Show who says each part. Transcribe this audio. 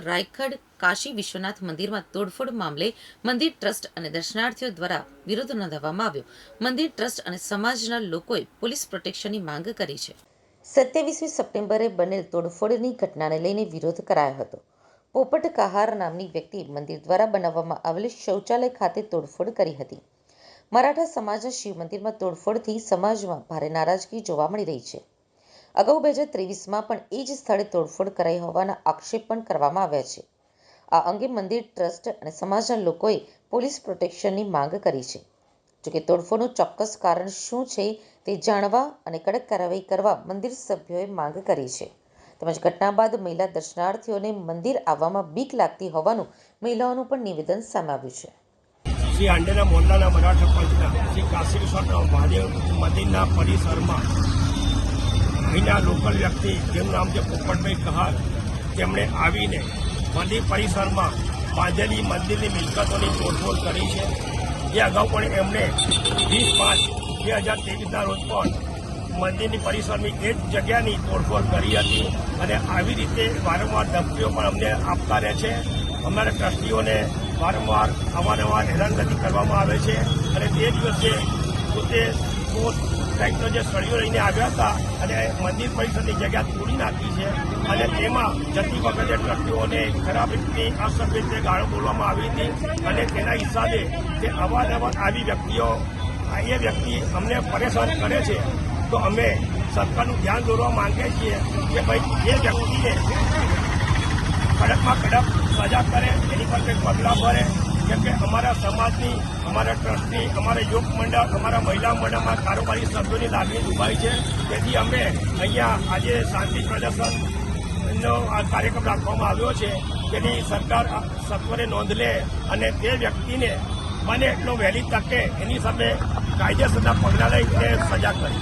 Speaker 1: રાયખડ કાશી વિશ્વનાથ મંદિરમાં તોડફોડ મામલે મંદિર ટ્રસ્ટ અને દર્શનાર્થીઓ દ્વારા વિરોધ નોંધાવવામાં આવ્યો. મંદિર ટ્રસ્ટ અને સમાજના લોકોએ પોલીસ પ્રોટેક્શનની માંગ કરી છે. સત્યાવીસમી સપ્ટેમ્બરે બનેલ તોડફોડની ઘટનાને લઈને વિરોધ કરાયો હતો. પોપટ કહાર નામની વ્યક્તિ મંદિર દ્વારા બનાવવામાં આવેલી શૌચાલય ખાતે તોડફોડ કરી હતી. મરાઠા સમાજના શિવ મંદિરમાં તોડફોડથી સમાજમાં ભારે નારાજગી જોવા મળી રહી છે. અગાઉ બે હજાર ત્રેવીસમાં પણ એ જ સ્થળે તોડફોડ કરાઈ હોવાના આક્ષેપ પણ કરવામાં આવ્યા છે. આ અંગે મંદિર ટ્રસ્ટ અને સમાજના લોકોએ પોલીસ પ્રોટેક્શનની માંગ કરી છે. જોકે તોડફોડનું ચોક્કસ કારણ શું છે તે જાણવા અને કડક કાર્યવાહી કરવા મંદિર સભ્યોએ માંગ કરી છે. તેમજ ઘટના બાદ મહિલા દર્શનાર્થીઓને મંદિર આવવામાં બીક લાગતી હોવાનું મહિલાઓનું પણ નિવેદન સામે આવ્યું છે.
Speaker 2: શ્રી આંડેના મોરલાના મરાઠા પંચના શ્રી કાશી મહાદેવ મંદિરના પરિસરમાં અહીંના લોકલ વ્યક્તિ, જેનું નામ છે પોપટભાઈ કહાર તેમણે આવીને મંદિર પરિસરમાં બાંધેલી મંદિરની મિલકતોની તોડફોડ કરી છે. જે અગાઉ પણ એમણે વીસ પાંચ બે હજાર ત્રેવીસના રોજ પણ મંદિરની પરિસરની એ જ જગ્યાની તોડફોડ કરી હતી અને આવી રીતે વારંવાર ધમકીઓ પણ અમને આપતા રહે છે. અમારા ટ્રસ્ટીઓને વારંવાર અવારનવાર હેરાનગતિ કરવામાં આવે છે અને તે દિવસે પોતે પોત ટાઈપનો જે સળીઓ લઈને આવ્યા હતા અને મંદિર પરિસરની જગ્યા તોડી નાખી છે અને તેમાં જતી વખતે ટ્રસ્ટીઓને ખરાબ રીતની અસભ્ય રીતે ગાળો બોલવામાં આવી હતી અને તેના હિસાબે જે અવારનવાર આવી વ્યક્તિઓ એ વ્યક્તિ અમને પરેશાન કરે છે, તો અમે સરકારનું ધ્યાન દોરવા માંગીએ છીએ કે ભાઈ એ વ્યક્તિને કડકમાં કડક સજા કરે, એની પર કંઈક પગલાં ભરે કેમ કે અમારા સમાજની, અમારા ટ્રસ્ટની, અમારા યોગ મંડળ, અમારા મહિલા મંડળમાં કારોબારી સભ્યોની લાગણી દુભાઈ છે. તેથી અમે અહીંયા આજે શાંતિ પ્રદર્શનનો આ કાર્યક્રમ રાખવામાં આવ્યો છે. તેની સરકાર સત્વરે નોંધ લે અને તે વ્યક્તિને બને એટલો વહેલી તકે એની સામે કાયદેસરના પગલાં લઈને સજા કરે.